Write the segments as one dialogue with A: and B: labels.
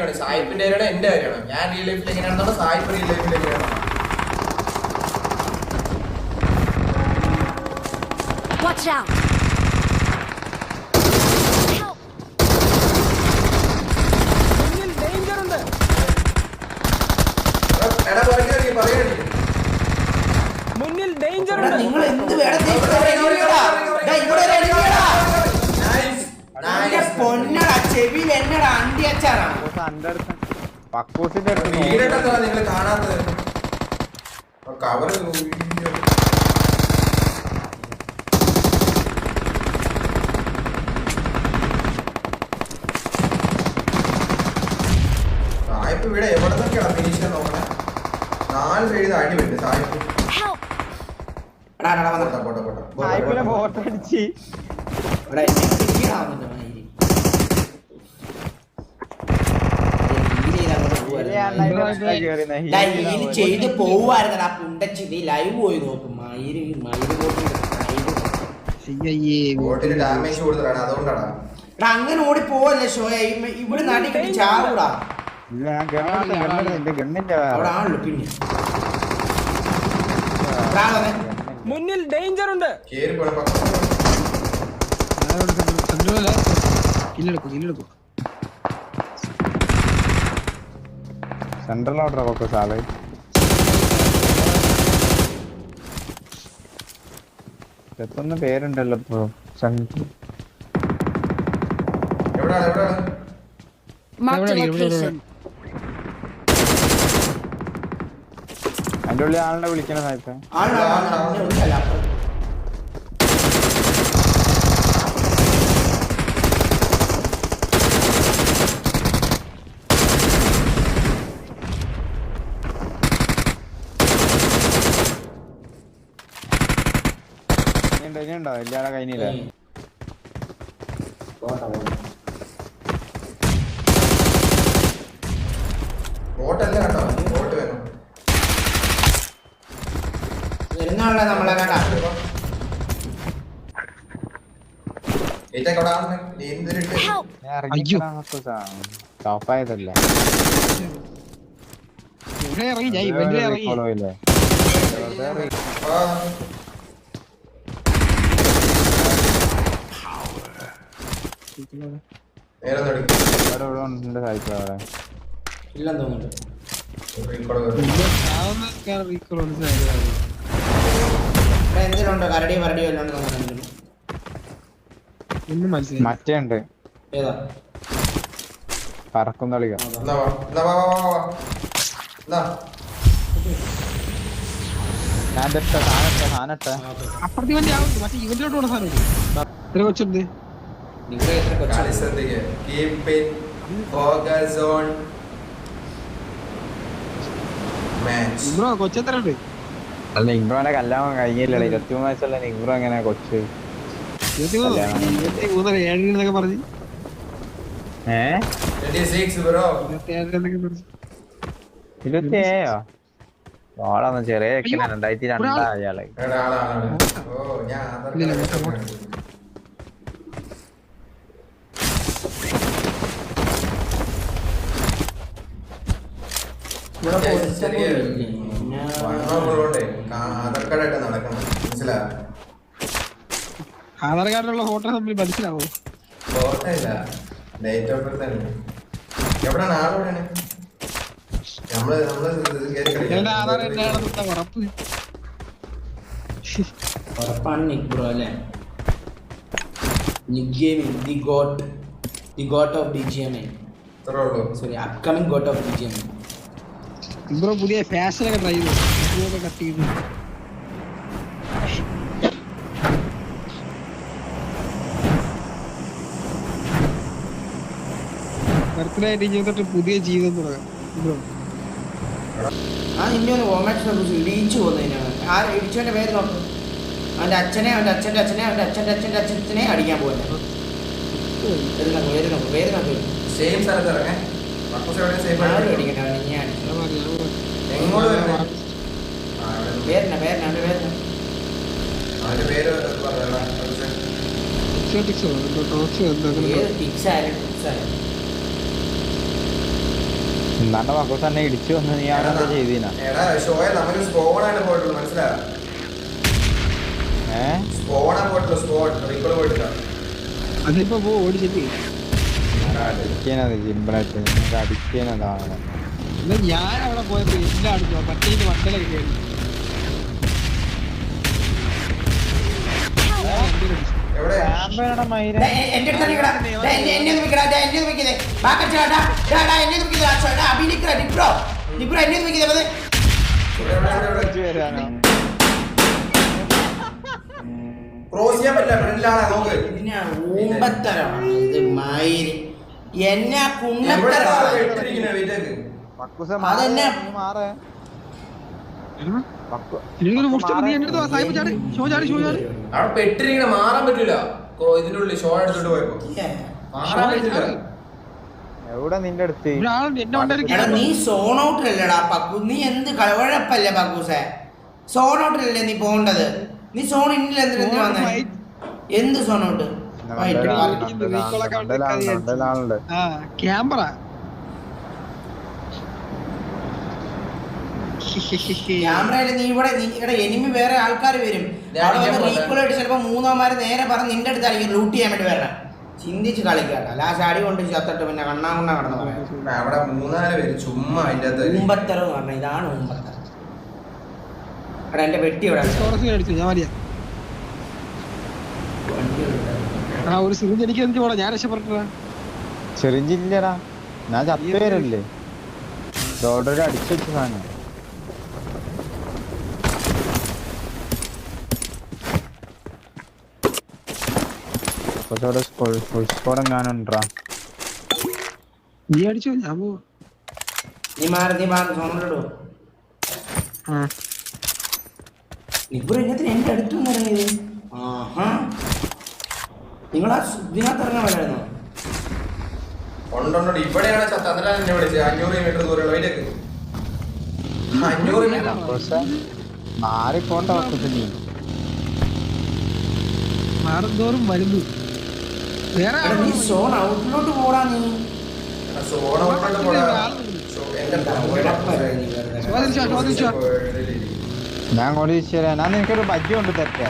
A: കാര്യമാണ് സായിപ്പിന്റെ കാര്യമാണ് എന്റെ കാര്യമാണ്. ഞാൻ റിയൽ ലൈഫിൽ എങ്ങനെയാണെന്നാണ് സായിപ്പ് റിയൽ ലൈഫിൽ എങ്ങനെയാണ്
B: Watch out!
C: മുന്നിൽ ഡേഞ്ചർ ഉണ്ട്.
A: എടാ പറയുക പറയുക
C: മുന്നിൽ ഡേഞ്ചർ ഉണ്ട്.
D: നിങ്ങൾ എന്ത് വേണം? ഇവിടെ ഒരു പൊന്നടാ. ചെവിയിൽ എന്നടാ അണ്ടി അച്ചാറാണ്.
E: പക്കൂസിന്റെ
A: നിങ്ങൾ കാണാത്തത് കവർ സായിപ്പ് ഇവിടെ എവിടെ നിന്നൊക്കെയാണ് ഫിനിഷ് നോക്കണേ? നാല് സൈഡിൽ അടി വരുന്നുണ്ട് സായിപ്പ്.
D: വന്നോ.
A: പോട്ടെ പോട്ടെ പോട്ടെ
E: സായിപ്പിനെ ഫോട്ടോ അടിച്ച്
D: ഇവിടെ എന്നെ പിടിക്കണാവുന്നുണ്ട് മയിൽ. ഇത് ചെയ്ത് ഇത് ചെയ്ത് പോവായിരുന്നടാ പുണ്ടച്ചി. നീ ലൈവ് പോയി നോക്കും.
A: കൊടുത്തതാണ് അതുകൊണ്ടാണ്.
D: എടാ അങ്ങനെ ഓടി പോവല്ലേ ഷോയ? ഇവിടെ നടി കിട്ടി ചാവൂടാ. അവിടെ ആണല്ലോ പിന്നെ.
C: മുന്നിൽ ഡേഞ്ചർ ഉണ്ട്
A: ഇല്ലെടുക്കും പോണപ്പോ
E: സെൻട്രൽ ഓർഡർ പക്കൂസ് ആൾ എത്തുന്ന പേരുണ്ടല്ലോ ഇപ്പൊ. അതിന്റെ ഉള്ളിൽ ആളിനെ വിളിക്കണ സായിപ്പേ എല്ലാടെ കഴിഞ്ഞില്ല.
A: ബോട്ടല്ല കേട്ടോ ബോട്ട് വേണം.
D: വരുന്നാളെ നമ്മളെ
A: നീ
E: പക്കൂസാ ടോപ്പായതല്ലേ
F: ഇറങ്ങി ഞാൻ ഇവന്റെ ഇറങ്ങി
E: ഫോളോ ഇല്ലേ
A: ആ നേരെ നടുക്ക്
E: അവിടെ ഇവിടെ ഉണ്ട് സായിപ്പ് അവിടെ
D: ഇല്ലെന്ന് തോന്നുന്നുണ്ട്
A: റീകോൾ വരും.
F: റീകോൾ
D: ഇവിടെ എന്തെങ്കിലും ഉണ്ടോ കരടിയോ
F: മനസ്സിലായി
E: മറ്റേ ഉണ്ട്.
D: ഏതാ?
E: പറക്കും തളിക. ഞാൻ സാധനം സാധനം
F: അപ്പുറത്തെ ഇവന്റ് ആവുന്നു മറ്റേ ഇവന്റിലോട്ട് പോണ സാധനം ഇത്ര കൊച്ചുണ്ട്.
D: എത്ര കൊച്ചു
A: ശ്രദ്ധിക്കുക keep it focus on match
F: bro കൊച്ചെത്ര ഉണ്ട്
E: അല്ല ഇമ്രോന്റെ കല്യാണം കഴിഞ്ഞില്ലല്ലോ വയസ്സുള്ള എങ്ങനെ കൊച്ച്?
F: ഇരുപത്തി മൂന്ന് മൂന്നര ഏഴ് എന്നൊക്കെ പറഞ്ഞ്.
E: ഏ?
A: 26 ബ്രോ
F: ഇരുപത്തി ഏഴ് എന്നൊക്കെ പറഞ്ഞ്.
E: ഇരുപത്തി ഏഴോ ഓളൊന്നും ചെറിയ രണ്ടായിരത്തി രണ്ടാ
A: അയാൾ ആധാർ
F: കാർഡിലുള്ള ഫോട്ടോ തമ്മിൽ മനസ്സിലാവോ
A: ഫോട്ടോ ഇല്ല. ഡേറ്റ് ഓഫ് ബർത്ത് തന്നെ എവിടെയാണ്? ആളെവിടെയാണ് നമ്മൾ
F: നമ്മൾ ആധാർ എന്നാണെന്ന് ഉറപ്പ്.
D: ഉറപ്പാണ് നിക് ബ്രോ അല്ലേ? Nick gaming the goat the goat of D G M
A: A
D: sorry upcoming goat of D G M I
F: bro പുതിയ ഫാഷനൊക്കെ ട്രൈ ചെയ്തു കട്ട് ചെയ്തു. ബർത്ത്ഡേ ആയിട്ട് ഇനി തൊട്ട് പുതിയ ജീവിതം തുടങ്ങാം. ബ്രോ.
D: ആ ഒന്ന് വോമാക്സിനെ കുറിച്ച് ഇടിച്ചു പോകുന്നതിനാണ് ആ ഇടിച്ചവന്റെ പേര് നോക്ക്. അവന്റെ അച്ഛനെ അവന്റെ അച്ഛന്റെ അച്ഛനെ അവന്റെ അച്ഛന്റെ അച്ഛന്റെ അച്ഛനെ അടിക്കാൻ പോകുന്നത് പേര് നോക്ക് പേര് നോക്ക്
A: സെയിം സ്ഥലത്ത് ഇറങ്ങേ സെയിം
D: അടിക്കട്ടെ അവനെ ഞാൻ അടിക്കും
F: ഞാൻ പറഞ്ഞു, ഞാൻ പറഞ്ഞു.
A: എങ്ങോട്ട് വരുന്നേ ആ, ഇവിടെ നിന്ന്.
D: പേരിന പേരിന അവന്റെ പേരിന.
A: അവന്റെ പേര്?
F: എന്തോ എന്തോ
E: എന്നാണ്ട് മക്കോസ് തന്നെ ഇടിച്ചു വന്ന് നീ ചെയ്തീനാ?
A: സ്പോട്ട് റീക്കോൾ പോയിട്ടില്ല.
F: അതിപ്പോ ഓടിച്ചിട്ട്
E: അടിക്കാനത് സിമ്പിളായിട്ട് അടിക്കാനതാണ്.
F: എന്നാ ഞാൻ അവിടെ പോയപ്പോ എല്ലാം അടിച്ചോ
A: എവിടെ, എവിടെ?
E: വരാനോ
A: ക്രോസ് ചെയ്യാൻ പറ്റില്ല ഫ്രണ്ടിലാണ് നോക്ക്
D: ഇതിനെ ഊമ്പത്തരമാണ് ഇത് മയിര്. എന്നെ
A: എവിടെ ഇട്ടിരിക്കുന്നത് വീട്ടേക്ക്
E: മക്കൂസ. മാറേ
A: പെട്ടിരിക്കണ മാറാൻ പറ്റൂല. ഇതിന്റെ ഉള്ളിൽ ഷോ എടുത്തോണ്ട് പോയപ്പോ. മാറാൻ പറ്റില്ല
E: എവിടെ നിന്റെ അടുത്ത്?
D: നീ സോൺ ഔട്ടിലല്ലടാ പക്കു. നീ എന്ത് കളവഴപ്പല്ലേ പക്കൂസേ? സോൺ ഔട്ടിലല്ലേ നീ പോണ്ടത് നീ സോൺ ഇന്നിൽ എന്തിനാ വന്നേ? എന്ത് സോൺ ഔട്ട്?
F: ക്യാമറ.
D: ക്യാമറയിൽ നീ ഇവിടെ ഇവിടെ എനിമി വേറെ ആൾക്കാർ വരും.
A: ഞാൻ
D: അവിടെ വന്ന് ആയിട്ട് ചിലപ്പോ മൂന്നാമാര് നേരെ പറഞ്ഞ് നിന്റെ അടുത്തായിരിക്കും ലൂട്ട് ചെയ്യാൻ വേണ്ടി വരണം. ചിന്തിച്ച് കളിക്കാട്ടോ ലാസ്റ്റ് അടി കൊണ്ട് ചത്തിട്ട് പിന്നെ കണ്ണാകുണ്ണ കടന്ന് പറയാം.
A: അവിടെ മൂന്നാൽ പേര് ചുമ്മാ അതിന്റെ അകത്ത്
D: ഉമ്പത്തരം എന്ന് പറഞ്ഞ ഇതാണ് ഉമ്പത്തറ അവിടെ എന്റെ വെട്ടി ഇവിടെ.
F: ആ ഒരു സിറിഞ്ച് എനിക്ക് പോടാ ഞാൻ രക്ഷപ്പെട്ടാ
E: ചെറിഞ്ചില്ലടാ ഞാൻ ചത്തുവരല്ലേ ഡോഡർ അടിച്ചു വെച്ച സാധനം. ഫുൾ സ്കോഡ് എങ്ങാനുണ്ടാ
F: നീ അടിച്ചോ ഞാൻ പോ
D: നീ മാറി നീ മാറി സോണിലിടൂ
F: ആ.
D: നിപ്പുറ ഇന്നത്തിന് എന്റെ അടുത്തും ഇറങ്ങിയത്? ആഹാ. നിങ്ങൾ ആ ഇതിനകത്ത് ഇറങ്ങാൻ വേണ്ടായിരുന്നോ
A: ഉണ്ടുണ്ടോ ഇവിടെയാണ് ചത്ത. എന്നെ വിളിച്ചത് അഞ്ഞൂറ് മീറ്റർ ദൂരമുള്ള അതിലേക്ക് അഞ്ഞൂറ് മീറ്റർ
E: മാറിപ്പോണ്ട വക്കത്ത് നീ
F: മാറുന്തോറും വരുന്നു
D: നീ സോൺ ഔട്ടിലോട്ട് പോടാ നീ.
A: പോടാ.
E: ഞാൻ കൊണ്ട് തിരിച്ചു തരാം ഞാൻ നിനക്കൊരു ബജ്ജി കൊണ്ട് തരട്ടെ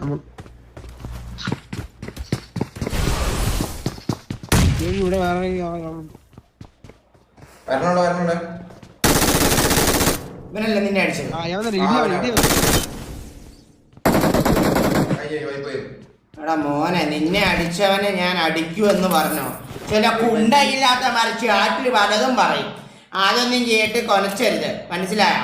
F: നമ്മൾ ഇവിടെ വേറെ
A: വരണുണ്ടോ വരണുണ്ടോ.
D: ഇവനല്ലേ നിന്നെ അടിച്ചത്? എടാ മോനെ നിന്നെ അടിച്ചവനെ ഞാൻ അടിക്കൂ എന്ന് പറഞ്ഞോ? ചില കുണ്ടയില്ലാത്ത മറിച്ച് ആറ്റിൽ പലതും പറയും. അതൊന്നും കേട്ട് കൊനച്ചരുത്. മനസ്സിലായ?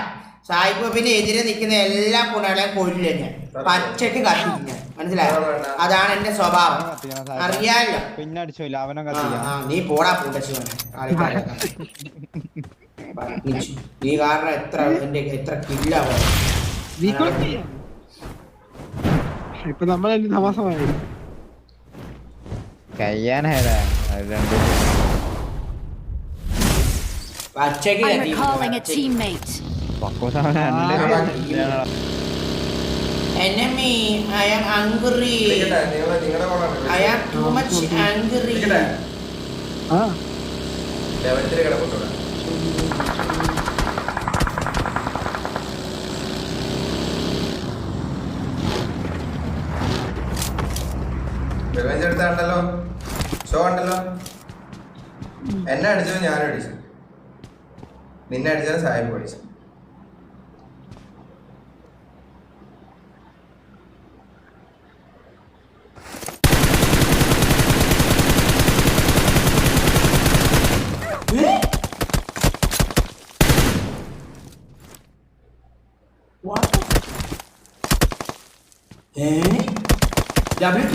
D: സായിപ്പൂപ്പിന്റെ എതിരെ നിൽക്കുന്ന എല്ലാ കുണകളെയും കൊല്ലില്ല ഞാൻ. പച്ചക്ക് കത്തിക്കും ഞാൻ. മനസ്സിലായോ? അതാണ് എന്റെ സ്വഭാവം. അറിയാലോ.
E: പിന്നെ അടിച്ചില്ല അവനെ
D: നീ പോടാ പൂണ്ടശിവനെ നീ കാരണം എത്ര എന്റെ എത്ര
F: കില്ലാവും ഇപ്പൊ നമ്മളെ തമാസമായി
E: കയ്യാനായതാ രണ്ട്.
D: enemy i am angry. i am too much angry.
F: ആ.
A: ലെവൽ കിടപ്പുണ്ടോ. റിവെഞ്ച് എടുത്താണ്ടല്ലോ? ഷോ ഉണ്ടല്ലോ എന്നെ അടിച്ചോ ഞാനും അടിച്ചു. നിന്നെ അടിച്ചാൽ സാഹിബ് അടിച്ചു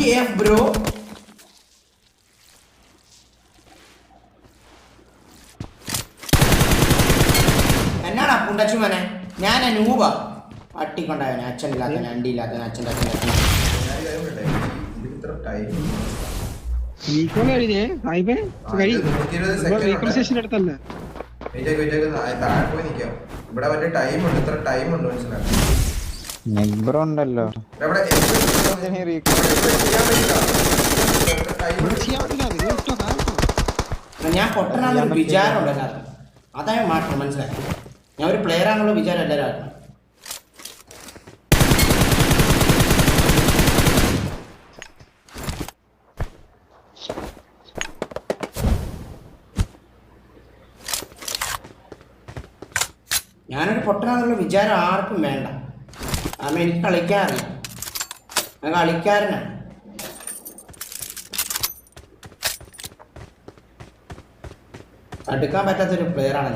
D: WTF bro? എന്നാടാ പുണ്ടച്ചു മോനെ ഞാൻ അനൂപ അട്ടിക്കൊണ്ടായവനെ അച്ഛനില്ലാത്തവൻ അണ്ടിയില്ലാത്തവൻ അച്ഛന്റെ അച്ഛന്റെ അച്ഛൻ
A: ഇവിടെ മറ്റേ ടൈം ഉണ്ട്. ഇത്ര ടൈം ഉണ്ട് മനസ്സിലാക്കാം
E: നെബ്രോ ഉണ്ടല്ലോ
D: ഞാൻ പൊട്ടനാണെന്നൊരു വിചാരമുണ്ട് എല്ലാവർക്കും അതായത് മാറ്റണം മനസ്സിലാക്കി. ഞാൻ ഒരു പ്ലെയർ ആണെന്നുള്ള വിചാരം എല്ലാവരും ആക്കണം ഞാനൊരു പൊട്ടനാണെന്നുള്ള വിചാരം ആർക്കും വേണ്ട. കാരണം എനിക്ക് കളിക്കാറില്ല ഞാൻ കളിക്കാരനാണ് തടുക്കാൻ പറ്റാത്തൊരു പ്ലെയറാണ്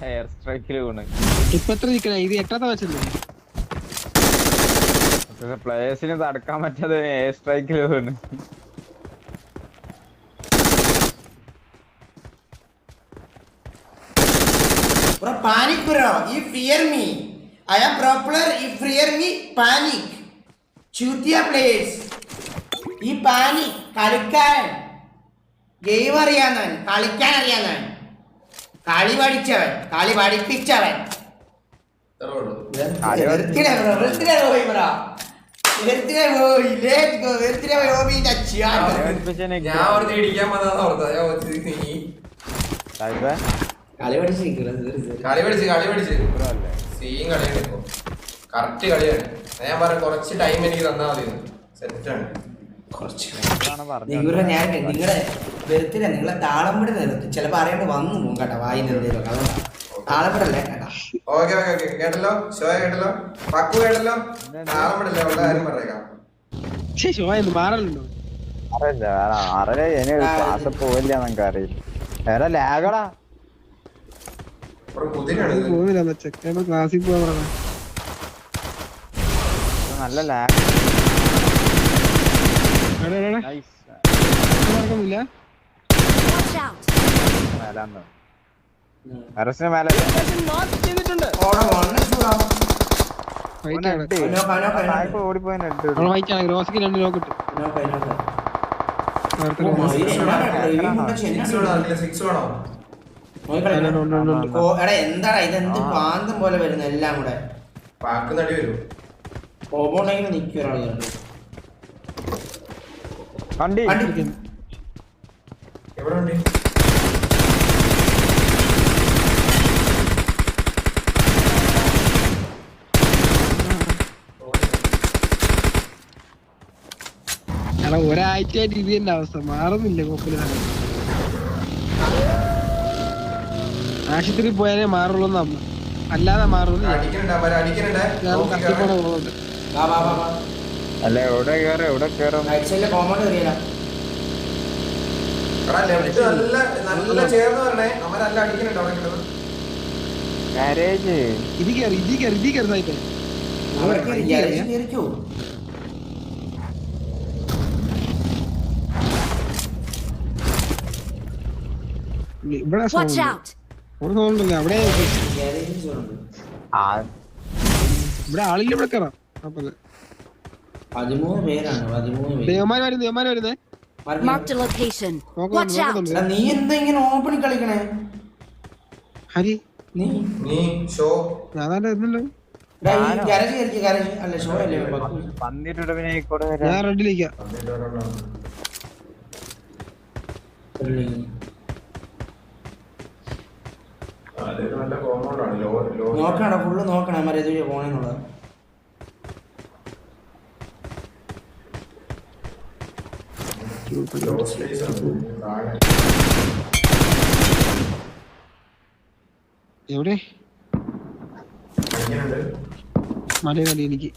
D: ഹെയർ
E: എയർ സ്ട്രൈക്കിൽ വീണ്.
F: ഇപ്പൊ എത്ര നിക്കണേ? ഇത് എട്ടാത്ത വെച്ചല്ലേ
E: പ്ലേയേഴ്സിന് തടുക്കാൻ പറ്റാതെ എയർ സ്ട്രൈക്കിൽ വീണ്.
D: Bro, if fear me. I am popular if fear me. Panic. ചൂത്തിയ പ്ലേയേഴ്സ് ഈ പാനി കളിക്കാൻ ഗെയിം അറിയാന്നവൻ കളിക്കാൻ അറിയാന്നവൻ കളി പഠിച്ചവൻ കളി പഠിപ്പിച്ചവൻ
A: ഞാൻ ഓർത്ത് ഇടിക്കാൻ വന്നതാന്ന് ഓർത്താ ഞാൻ ഓർത്ത് നീ
E: സായിപ്പേ,
D: കളി പഠിച്ചിരിക്കുന്നത്
A: കളി പിടിച്ച് കളി പിടിച്ച്
E: ബ്രോ അല്ലേ?
A: സീൻ കളിയാണ് ഇപ്പൊ. കറക്റ്റ് കളിയാണ്. ഞാൻ പറഞ്ഞ കുറച്ച് ടൈം എനിക്ക് തന്നാ മതി. സെറ്റാണ്.
D: നിങ്ങളുടെ ഞാൻ നിങ്ങളെ വെറുത്തില്ല നിങ്ങളെ നിർത്തി ചിലപ്പോ അറിയാണ്ട് വന്നു പോകും കേട്ടോ വായിന് എന്തെങ്കിലും അതുകൊണ്ടാ. താളംപിടല്ലേ കേട്ടോ.
A: ഓക്കെ ഓക്കെ ഓക്കെ കേട്ടല്ലോ? ഷോ കേട്ടല്ലോ? പക്കു കേട്ടല്ലോ? നാളെ വിടല്ലേ ഉള്ള കാര്യം പറഞ്ഞേക്കാം.
F: ഷോ എന്ന് മാറലുണ്ടോ?
E: അറിയില്ല ഇനി ക്ലാസ് പോവില്ല നമുക്ക് അറിയില്ല. വേറെ ലാഗടാ.
F: പോകുന്നില്ല ചെക്കൻ ക്ലാസ്സിൽ പോകാൻ പറഞ്ഞ.
E: നല്ല ലാഗ്
B: out!
E: മേലാന്ന്. ടെറസിന് മേലെ. ഓടിപ്പോയി
F: രണ്ട്
D: ഈ മുട്ട
A: സിക്സ് വേണോ
D: എടാ എന്താടാ ഇതെന്ത് പാന്തം പോലെ വരുന്നു എല്ലാം കൂടെ.
A: പാക്ക് നടി വരും.
D: ഓപോണ്ടെങ്കിലും നിൽക്കും ഒരാൾ കണ്ടു
E: വണ്ടി.
D: വണ്ടി.
A: എവിടെ ഉണ്ട്
F: എടാ ഒരാഴ്ചയായിട്ട് ഇത് തന്നെ അവസ്ഥ. മാറുന്നില്ല കൊപ്പിൽ തന്നെ. ആശുപത്രി പോയാലേ മാറുള്ളൂ അമ്മ. അല്ലാതെ
D: മാറുള്ളൂ out!
E: അല്ല എവിടെ കേറും? എവിടെ കേറും? ഗാരേജ്.
F: ഇത് കയറി ഇത് കയറി ഇത് കയറി ഇവിടെ
B: Watch
F: sound.
B: ഉണ്ട്
F: ഇവിടെ അവിടെ ഇവിടെ ആളില്ല ഇവിടെ കയറാം കുഴപ്പമില്ല.
D: പതിമൂന്ന് പേരാണ്. പതിമൂന്ന് പേര്.
F: ദേവന്മാര് വരുന്നത് ദേവന്മാര് വരുന്നേ.
B: Marked a location. Watch out!
D: എടാ, നീ എന്താ ഇങ്ങനെ ഓപ്പണിൽ കളിക്കണേ?
F: ഹരി
D: നീ
A: നീ ഷോ.
F: ഞാനാണ്ട് ഇരുന്നല്ലോ
D: എടാ, ഈ ഗാരേജ് കയറിക്ക് ഗാരേജ് അല്ല ഷോ അല്ലേ?
E: പിന്നെ കൂടെ
F: ഞാൻ റെഡിലിരിക്കാം
A: അതൊരു നല്ല കോമ്പൗണ്ടാണ് ലോ ലോ
D: നോക്കണടാ ഫുള്ള് നോക്കണേ. മരേ ഇതുവഴി പോണെന്നുള്ളത്
A: ലോ സ്പേസ് ആണ്. താഴെ.
F: എവിടെ? മലയാളി എനിക്ക്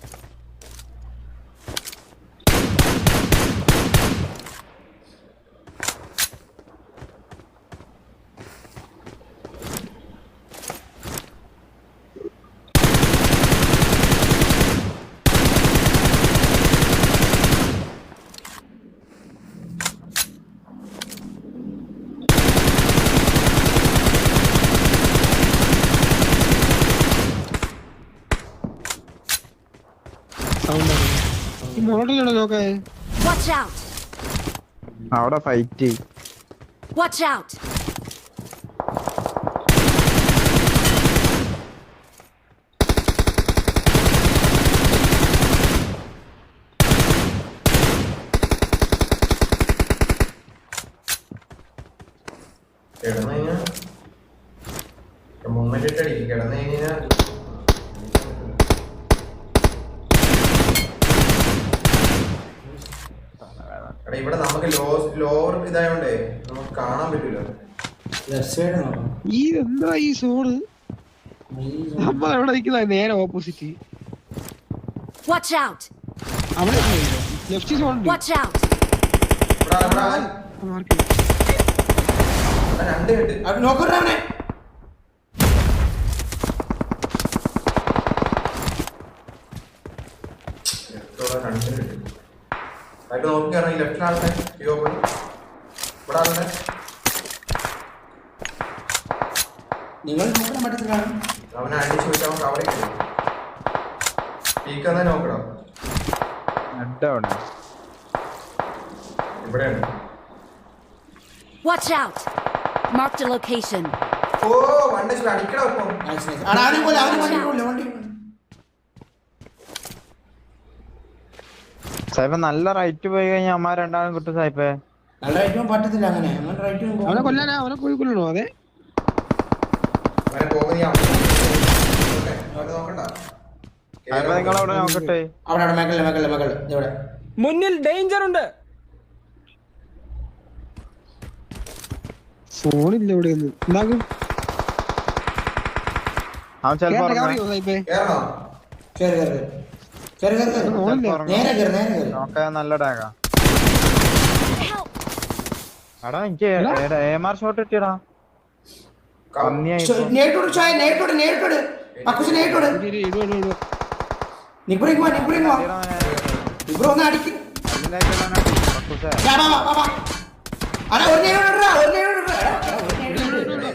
F: മോഡലാണ് നോക്കേ?
B: വാച്ച്
E: അവിടെ ഫൈറ്റ്
B: വാച്ച് ഔട്ട്
A: കിടന്നു കഴിഞ്ഞാൽ മൂമെന്റ് ഇട്ടടി കിടന്നു കഴിഞ്ഞാൽ ഇവിടെ നമുക്ക് ലോ ലോവർ ഇതായോണ്ടേ നമുക്ക് കാണാൻ പറ്റൂല.
D: ലെഫ്റ്റ് സൈഡ് നോക്കണം
F: ഈ എന്താ ഈ സോണ് നമ്മൾ എവിടെ നിൽക്കുന്ന നേരെ ഓപ്പോസിറ്റ്
B: വാച്ച് ഔട്ട്
F: അവിടെ ലെഫ്റ്റ് സോൺ വാച്ച്
A: ഔട്ട് രണ്ട് കെട്ട്
D: അത്
A: രണ്ട് കെട്ട് അതൊക്കെ നോക്കി ലെഫ്റ്റ് ലെഫ്റ്റിലാളുടെ ഈ ഓപ്പൺ ഇവിടെ ആണ്
D: നിങ്ങൾ നോക്കാൻ പറ്റത്തില്ല
A: അവനെ അടിച്ചു ചോദിച്ചാൽ അവൻ കവറിൽ കയറി പീക്ക് തന്നെ നോക്കണം? ഇവിടെയാണ്
B: Watch out! Marked a location.
A: ഓ വണ്ടി
D: ആടാ അവനെ പോലെ അവനെ വണ്ടി
E: സായിപ്പ് നല്ല റൈറ്റ് പോയി കഴിഞ്ഞാൽ അമ്മ രണ്ടാളും കിട്ടും സായിപ്പേ.
D: നല്ല റൈറ്റ് പോകാൻ പറ്റത്തില്ല അങ്ങനെ. അങ്ങനെ റൈറ്റ്
F: അവനെ
D: പോകാൻ
F: കൊല്ലാനാ അവനെ പോയി കൊല്ലണോ അതെ
A: അവനെ പോകുന്ന ഞാൻ അവനെ നോക്കണ്ട.
E: നിങ്ങളവിടെ നോക്കട്ടെ.
D: അവിടെ അവിടെ ഇവിടെ.
C: മുന്നിൽ ഡേഞ്ചർ ഉണ്ട്.
F: ഫോണില്ല ഇവിടെ ഒന്നും എന്താക്കും?
E: അവൻ ചെലപ്പോ
D: കേറി കേറി.
E: നല്ല
B: Help!
E: എടാ എനിക്ക് എം ആർ ഷോട്ട് കിട്ടിയടാ.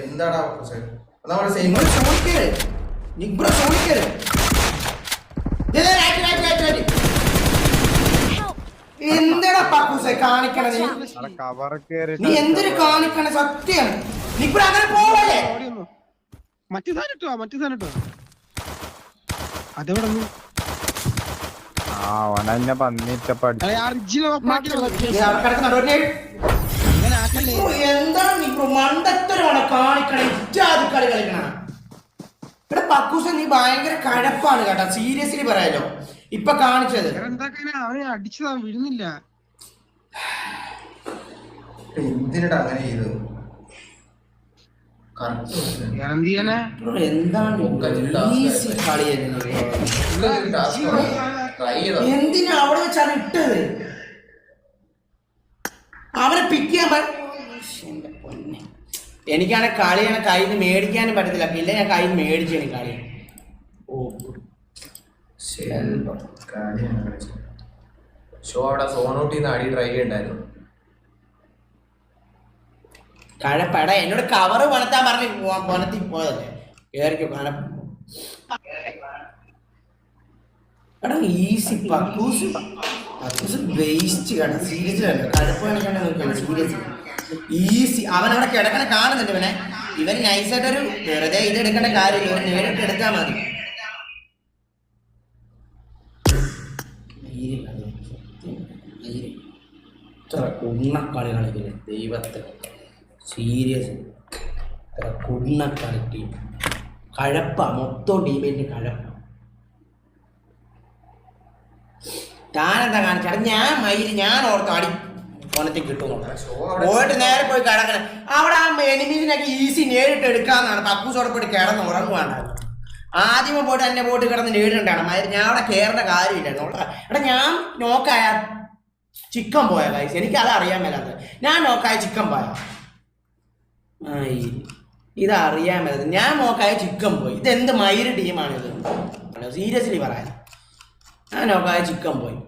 A: എന്താടാ
D: നിബ്രോ സോണിക്കേറ് എന്തെടാ പക്കൂസെ കാണിക്കണ നീ നീ എന്തിനു കാണിക്കണ സത്യം നിബ്രോ അങ്ങനെ പോവല്ലേ.
F: മറ്റേ സാധനം ഇട്ടോ മറ്റേ സാധനം ഇട്ടോ. അതെവിടെ
E: ആ ഓനെന്നെ പന്നിട്ടപ്പോ
D: എന്താണ് നിബ്രോ മണ്ടത്തരമാണ് കാണിക്കണേ? ഇജാതി കളി കളിക്കണ. ഇവിടെ പക്കൂസ് നീ ഭയങ്കര കഴപ്പാണ് കേട്ടോ. സീരിയസ്ലി പറയാലോ. ഇപ്പൊ കാണിച്ചത്.
F: അവനെ അടിച്ചതാ വിടുന്നില്ല.
A: എന്തിനടാ അങ്ങനെ ചെയ്തു കറക്റ്റ്
F: വേറെ എന്ത് ചെയ്യാനാ?
D: ബ്രോ, എന്താണ്? ഈസി കളിയായിരുന്നു
A: ട്രൈ
D: എന്തിനാ അവിടെ വെച്ചാണ് ഇട്ടത്? അവനെ പിക്ക് ചെയ്യാൻ പ- ശ്ശെ, എന്റെ പൊന്നെ. എനിക്കാണെ കളിയാണ് കയ്യിൽ നിന്ന് മേടിക്കാനും പറ്റത്തില്ല. പിന്നെ ഞാൻ കയ്യിൽ നിന്ന് മേടിച്ചാണ് കളി. ഓ
A: ഷോ അവിടെ സോണോട്ടിൽ അടി ട്രൈ ചെയ്യണ്ടായിരുന്നു.
D: കഴപ്പട എന്നോട് കവറ് പണത്താൻ പറഞ്ഞ് പണത്തി പോയതല്ലേ? കഴപ്പ എടാ ഈസി പക്കൂസ്. പക്കൂസ് വേസ്റ്റ് കാണാം സീരിയസ് കണ്ടോ കഴപ്പ് കാണിക്കണ്ട നോക്കണം സീരിയസ് ഈസി അവൻ അവിടെ കിടക്കണ കാണുന്നുണ്ട് ഇവനെ. ഇവൻ നൈസായിട്ടൊരു വെറുതെ ഇത് എടുക്കേണ്ട കാര്യമില്ല. ഇവൻ നേരിട്ട് എടുത്താൽ മതി. ദൈവത്തെ. സീരിയസ് കുണ്ണക്കളി ടീം കഴപ്പ. മൊത്തം ടീമിന്റെ കഴപ്പ. താനെന്താ കാണിച്ചാൽ ഞാൻ മയിൽ ഞാൻ ഓർത്ത് അടി. ഓണത്തിൽ
A: കിട്ടുന്നുണ്ട്
D: പോയിട്ട് നേരെ പോയി കിടക്കണം. അവിടെ ആ എനിമീസിനൊക്കെ ഈസി നേരിട്ട് എടുക്കാന്നാണ്. പക്കൂസോടെ പോയിട്ട് കിടന്ന് ഉറങ്ങുവാണ് ആദ്യമേ പോയിട്ട് എന്നെ പോയിട്ട് കിടന്ന് നേരിട്ടുണ്ടാണ് ഞാൻ അവിടെ കയറേണ്ട കാര്യമില്ലായിരുന്നു. എടാ ഞാൻ നോക്കായ ചിക്കൻ പോയ കൈസ് എനിക്ക് അത് അറിയാൻ മേലാത്തത്. ഞാൻ നോക്കായ ചിക്കൻ പോയ. ഇത് അറിയാൻ മേലാത്തത്. ഞാൻ നോക്കായ ചിക്കൻ പോയി. ഇതെന്ത് ടീമാണ് ഇത് സീരിയസ്ലി പറയാൻ ഞാൻ നോക്കായ ചിക്കൻ പോയി.